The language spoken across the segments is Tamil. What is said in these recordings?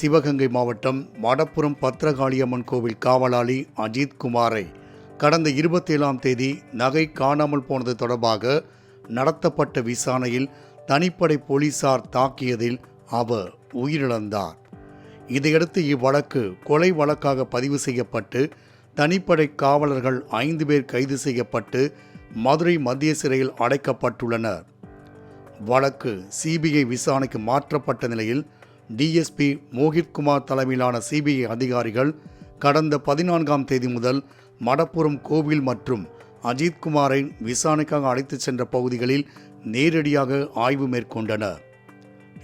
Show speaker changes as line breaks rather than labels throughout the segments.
சிவகங்கை மாவட்டம் மடப்புறம் பத்திரகாளியம்மன் கோவில் காவலாளி அஜித் குமாரை கடந்த இருபத்தேழாம் தேதி நகை காணாமல் போனது தொடர்பாக நடத்தப்பட்ட விசாரணையில் தனிப்படை போலீசார் தாக்கியதில் அவர் உயிரிழந்தார். இதையடுத்து இவ்வழக்கு கொலை வழக்காக பதிவு செய்யப்பட்டு தனிப்படை காவலர்கள் ஐந்து பேர் கைது செய்யப்பட்டு மதுரை மத்திய சிறையில் அடைக்கப்பட்டுள்ளனர். வழக்கு சிபிஐ விசாரணைக்கு மாற்றப்பட்ட நிலையில் டிஎஸ்பி மோகித்குமார் தலைமையிலான சிபிஐ அதிகாரிகள் கடந்த பதினான்காம் தேதி முதல் மடப்புரம் கோவில் மற்றும் அஜித்குமாரை விசாரணைக்காக அழைத்துச் சென்ற பகுதிகளில் நேரடியாக ஆய்வு மேற்கொண்டனர்.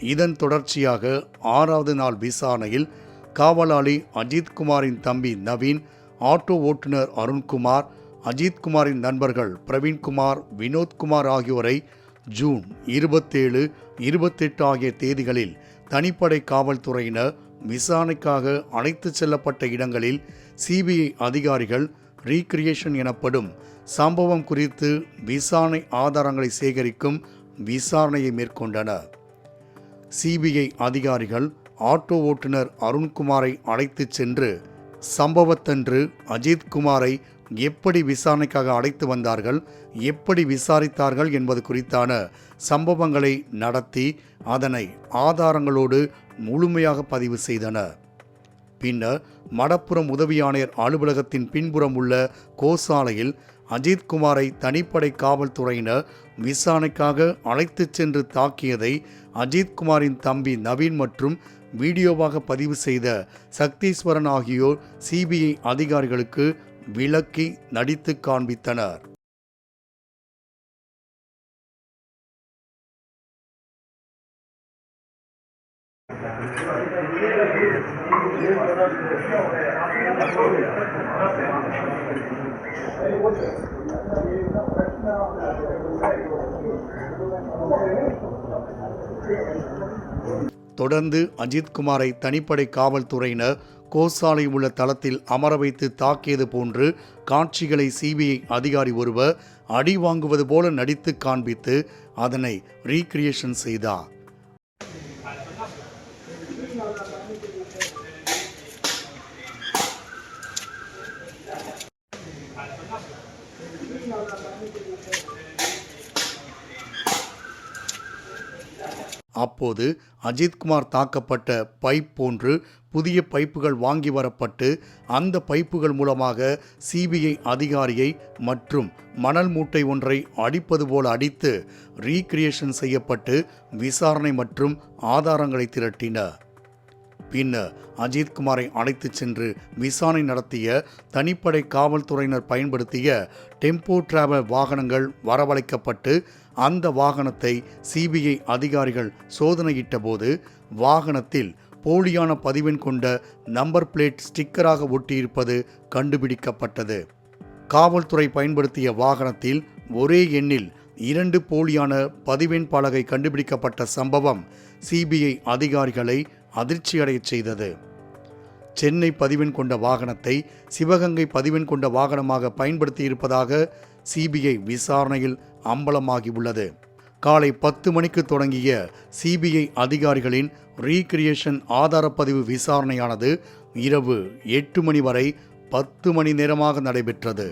இதன் தொடர்ச்சியாக ஆறாவது நாள் விசாரணையில் காவலாளி அஜித்குமாரின் தம்பி நவீன் ஆட்டோ ஓட்டுநர் அருண்குமார் அஜித்குமாரின் நண்பர்கள் பிரவீன்குமார் வினோத்குமார் ஆகியோரை ஜூன் இருபத்தேழு இருபத்தெட்டு ஆகிய தேதிகளில் தனிப்படை காவல்துறையினர் விசாரணைக்காக அழைத்துச் செல்லப்பட்ட இடங்களில் சிபிஐ அதிகாரிகள் ரீக்ரியேஷன் எனப்படும் சம்பவம் குறித்து விசாரணை ஆதாரங்களை சேகரிக்கும் விசாரணையை மேற்கொண்டனர். சிபிஐ அதிகாரிகள் ஆட்டோ ஓட்டுநர் அருண்குமாரை அழைத்துச் சென்று சம்பவத்தன்று அஜித்குமாரை எப்படி விசாரணைக்காக அழைத்து வந்தார்கள் எப்படி விசாரித்தார்கள் என்பது குறித்தான சம்பவங்களை நடத்தி அதனை ஆதாரங்களோடு முழுமையாக பதிவு செய்தனர் பின்னர் மடப்புறம் உதவி ஆணையர் அலுவலகத்தின் பின்புறம் உள்ள கோசாலையில் அஜித்குமாரை தனிப்படை காவல்துறையினர் விசாரணைக்காக அழைத்துச் சென்று தாக்கியதை அஜித்குமாரின் தம்பி நவீன் மற்றும் வீடியோவாக பதிவு செய்த சக்தீஸ்வரன் ஆகியோர் சிபிஐ அதிகாரிகளுக்கு விளக்கி நடித்து காண்பித்தனர். தொடர்ந்து அஜித்குமாரை தனிப்படை காவல்துறையினர் கோசாலை உள்ள தளத்தில் அமர வைத்து தாக்கியது போன்று காட்சிகளை சிபிஐ அதிகாரி ஒருவர் அடி வாங்குவது போல நடித்து காண்பித்து அதனை ரீக்ரியேஷன் செய்தார். அப்போது அஜித்குமார் தாக்கப்பட்ட பைப் போன்று புதிய பைப்புகள் வாங்கி வரப்பட்டு அந்த பைப்புகள் மூலமாக சிபிஐ அதிகாரியை மற்றும் மணல் மூட்டை ஒன்றை அடிப்பது போல அடித்து ரீக்ரியேஷன் செய்யப்பட்டு விசாரணை மற்றும் ஆதாரங்களை திரட்டினர் பின்னர் அஜித்குமாரை அழைத்துச் சென்று விசாரணை நடத்திய தனிப்படை காவல்துறையினர் பயன்படுத்திய டெம்போ டிராவல் வாகனங்கள் வரவழைக்கப்பட்டு அந்த வாகனத்தை சிபிஐ அதிகாரிகள் சோதனையிட்ட போது வாகனத்தில் போலியான பதிவெண் கொண்ட நம்பர் பிளேட் ஸ்டிக்கராக ஒட்டியிருப்பது கண்டுபிடிக்கப்பட்டது. காவல்துறை பயன்படுத்திய வாகனத்தில் ஒரே எண்ணில் இரண்டு போலியான பதிவெண் பலகை கண்டுபிடிக்கப்பட்ட சம்பவம் சிபிஐ அதிகாரிகளை அதிர்ச்சியடையச் செய்தது. சென்னை பதிவெண் கொண்ட வாகனத்தை சிவகங்கை பதிவெண் கொண்ட வாகனமாக பயன்படுத்தி இருப்பதாக சிபிஐ விசாரணையில் அம்பலமாகி உள்ளது காலை பத்து மணிக்கு தொடங்கிய சிபிஐ அதிகாரிகளின் ரீக்ரியேஷன் ஆதாரப்பதிவு விசாரணையானது இரவு எட்டு மணி வரை பத்து மணி நேரமாக நடைபெற்றது.